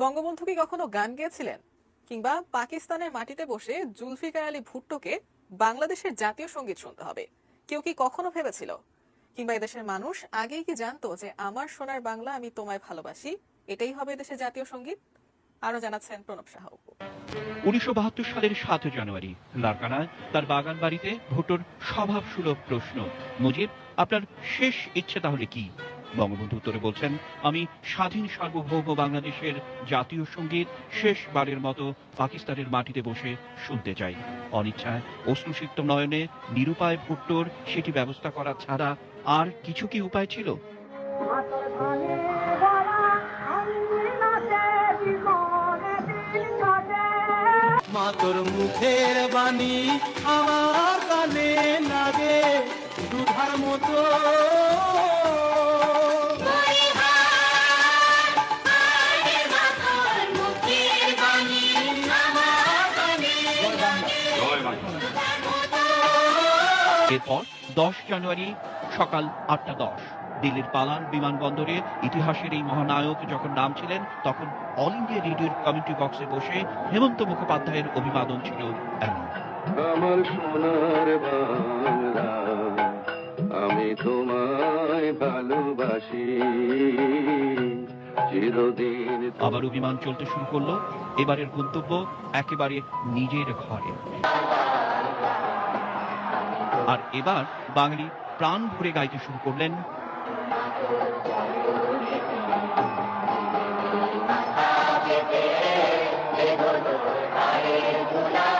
বঙ্গবন্ধু কি কখনো গান গেয়েছিলেন? কিংবা পাকিস্তানের মাটিতে বসে জুলফিকার আলী ভুট্টোকে বাংলাদেশের জাতীয় সংগীত শুনতে হবে? কেউ কি কখনো ভেবেছিল? কিংবা এদেশের মানুষ আগেই কি জানতো যে আমার সোনার বাংলা আমি তোমায় ভালোবাসি, এটাই হবে দেশের জাতীয় সংগীত? আরও জানাচ্ছেন প্রণব সাহা উনিশশো সালের সাত জানুয়ারি লারকানায় তার বাগান বাড়িতে ভুট্টোর স্বভাব সুলভ প্রশ্ন, মুজিব, আপনার শেষ ইচ্ছে তাহলে কি? বঙ্গবন্ধু উত্তরে বলছেন, আমি স্বাধীন সার্বভৌম বাংলাদেশের জাতীয় সংগীত শেষবারের মতো পাকিস্তানের মাটিতে বসে শুনতে চাই। অনিচ্ছায় অশ্রুসিক্ত নয়নে নিরুপায় ভুট্টোর সেটি ব্যবস্থা করা ছাড়া আর কিছু কি উপায় ছিল? মাতর মুখের বাণী আমার কানে লাগে দুধার মতো। এরপর দশ জানুয়ারি সকাল আটটা দশ। দিল্লির পালান বিমানবন্দরে ইতিহাসের এই মহানায়ক যখন নামছিলেন তখন অল ইন্ডিয়া রেডিওর কমিটি বক্সে বসে হেমন্ত মুখোপাধ্যায়ের অভিবাদন ছিল এমন। আমার সোনার বাংলা আমি তোমায় ভালোবাসি। চিরদিন আবারও বিমান চলতে শুরু করল। এবারের গন্তব্য একেবারে নিজের ঘরে। আর এবার বাঙালি প্রাণ ভরে গাইতে শুরু করলেন Thank বাংলাদেশ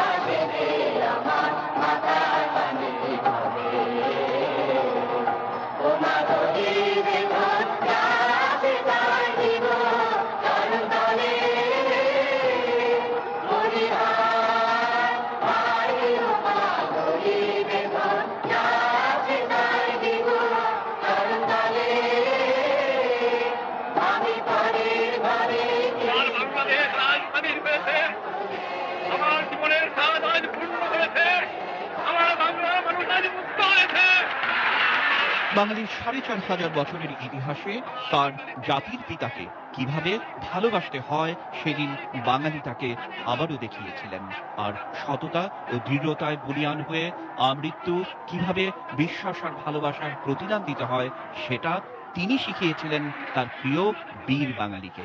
বাঙালির সাড়ে চার হাজার বছরের ইতিহাসে তার জাতির পিতাকে কীভাবে ভালোবাসতে হয় সেদিন বাঙালি তাকে আবারও দেখিয়েছিলেন। আর সততা ও দৃঢ়তায় বলিয়ান হয়ে আমৃত্যু কীভাবে বিশ্বাস আর ভালোবাসার প্রতিদান দিতে হয় সেটা তিনি শিখিয়েছিলেন তার প্রিয় বীর বাঙালিকে।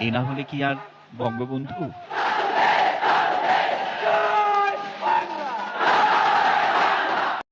এ না হলে কি আর বঙ্গবন্ধু?